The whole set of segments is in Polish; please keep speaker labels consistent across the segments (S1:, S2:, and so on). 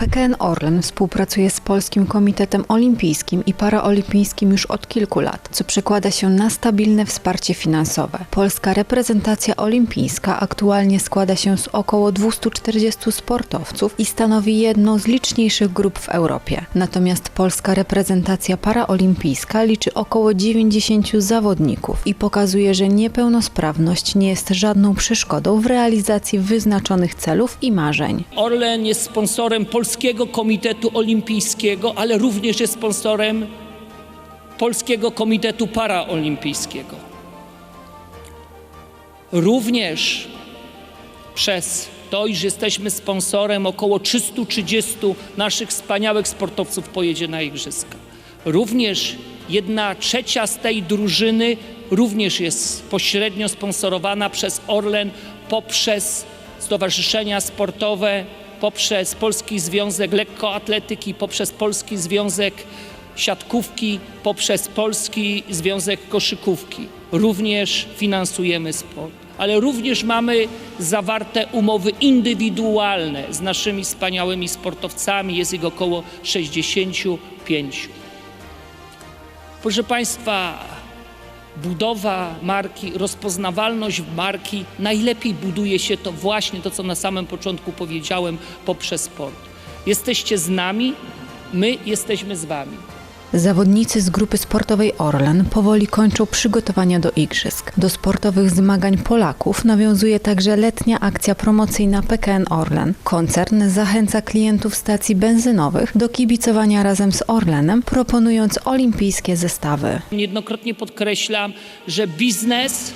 S1: PKN Orlen współpracuje z Polskim Komitetem Olimpijskim i Paraolimpijskim już od kilku lat, co przekłada się na stabilne wsparcie finansowe. Polska reprezentacja olimpijska aktualnie składa się z około 240 sportowców i stanowi jedną z liczniejszych grup w Europie. Natomiast polska reprezentacja paraolimpijska liczy około 90 zawodników i pokazuje, że niepełnosprawność nie jest żadną przeszkodą w realizacji wyznaczonych celów i marzeń.
S2: Orlen jest sponsorem Polskiego Komitetu Olimpijskiego, ale również jest sponsorem Polskiego Komitetu Paraolimpijskiego. Również przez to, iż jesteśmy sponsorem, około 330 naszych wspaniałych sportowców pojedzie na Igrzyska. Również jedna trzecia z tej drużyny również jest pośrednio sponsorowana przez Orlen poprzez stowarzyszenia sportowe, poprzez Polski Związek Lekkoatletyki, poprzez Polski Związek Siatkówki, poprzez Polski Związek Koszykówki. Również finansujemy sport, ale również mamy zawarte umowy indywidualne z naszymi wspaniałymi sportowcami, jest ich około 65. Proszę Państwa, budowa marki, rozpoznawalność marki, najlepiej buduje się to właśnie to, co na samym początku powiedziałem, poprzez sport. Jesteście z nami, my jesteśmy z Wami.
S1: Zawodnicy z grupy sportowej Orlen powoli kończą przygotowania do igrzysk. Do sportowych zmagań Polaków nawiązuje także letnia akcja promocyjna PKN Orlen. Koncern zachęca klientów stacji benzynowych do kibicowania razem z Orlenem, proponując olimpijskie zestawy.
S2: Niejednokrotnie podkreślam, że biznes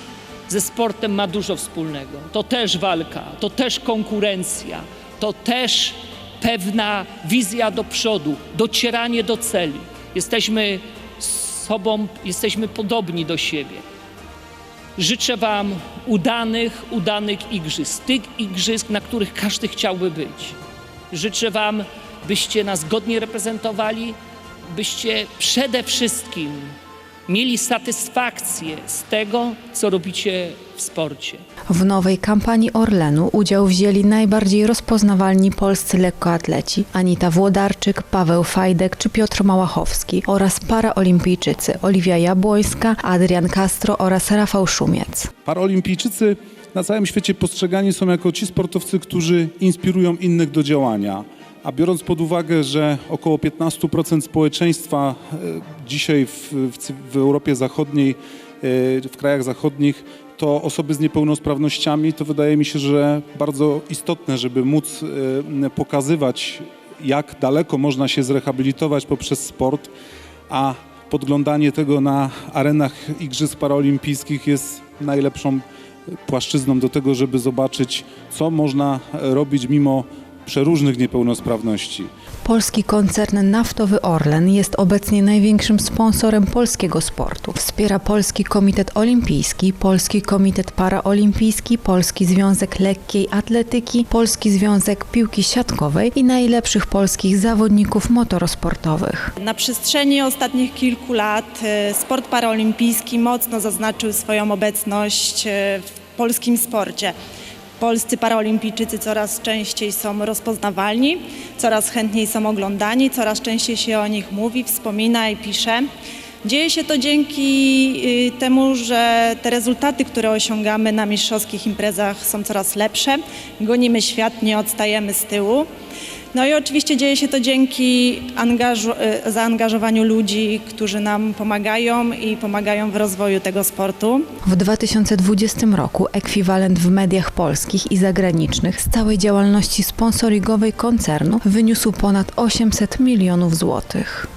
S2: ze sportem ma dużo wspólnego. To też walka, to też konkurencja, to też pewna wizja do przodu, docieranie do celi. Jesteśmy sobą, jesteśmy podobni do siebie. Życzę Wam udanych, udanych igrzysk, tych igrzysk, na których każdy chciałby być. Życzę Wam, byście nas godnie reprezentowali, byście przede wszystkim mieli satysfakcję z tego, co robicie w sporcie.
S1: W nowej kampanii Orlenu udział wzięli najbardziej rozpoznawalni polscy lekkoatleci Anita Włodarczyk, Paweł Fajdek czy Piotr Małachowski oraz paraolimpijczycy Oliwia Jabłońska, Adrian Castro oraz Rafał Szumiec.
S3: Paraolimpijczycy na całym świecie postrzegani są jako ci sportowcy, którzy inspirują innych do działania. A biorąc pod uwagę, że około 15% społeczeństwa e, dzisiaj w, w, w Europie Zachodniej, e, w krajach zachodnich, to osoby z niepełnosprawnościami, to wydaje mi się, że bardzo istotne, żeby móc e, pokazywać, jak daleko można się zrehabilitować poprzez sport, a podglądanie tego na arenach Igrzysk Paraolimpijskich jest najlepszą płaszczyzną do tego, żeby zobaczyć, co można robić mimo przeróżnych niepełnosprawności.
S1: Polski koncern naftowy Orlen jest obecnie największym sponsorem polskiego sportu. Wspiera Polski Komitet Olimpijski, Polski Komitet Paraolimpijski, Polski Związek Lekkiej Atletyki, Polski Związek Piłki Siatkowej i najlepszych polskich zawodników motorosportowych.
S4: Na przestrzeni ostatnich kilku lat e, sport paraolimpijski mocno zaznaczył swoją obecność e, w polskim sporcie. Polscy paraolimpijczycy coraz częściej są rozpoznawalni, coraz chętniej są oglądani, coraz częściej się o nich mówi, wspomina i pisze. Dzieje się to dzięki y, temu, że te rezultaty, które osiągamy na mistrzowskich imprezach są coraz lepsze. Gonimy świat, nie odstajemy z tyłu. No i oczywiście dzieje się to dzięki y, zaangażowaniu ludzi, którzy nam pomagają i pomagają w rozwoju tego sportu.
S1: W 2020 roku ekwiwalent w mediach polskich i zagranicznych z całej działalności sponsoringowej koncernu wyniósł ponad 800 milionów złotych.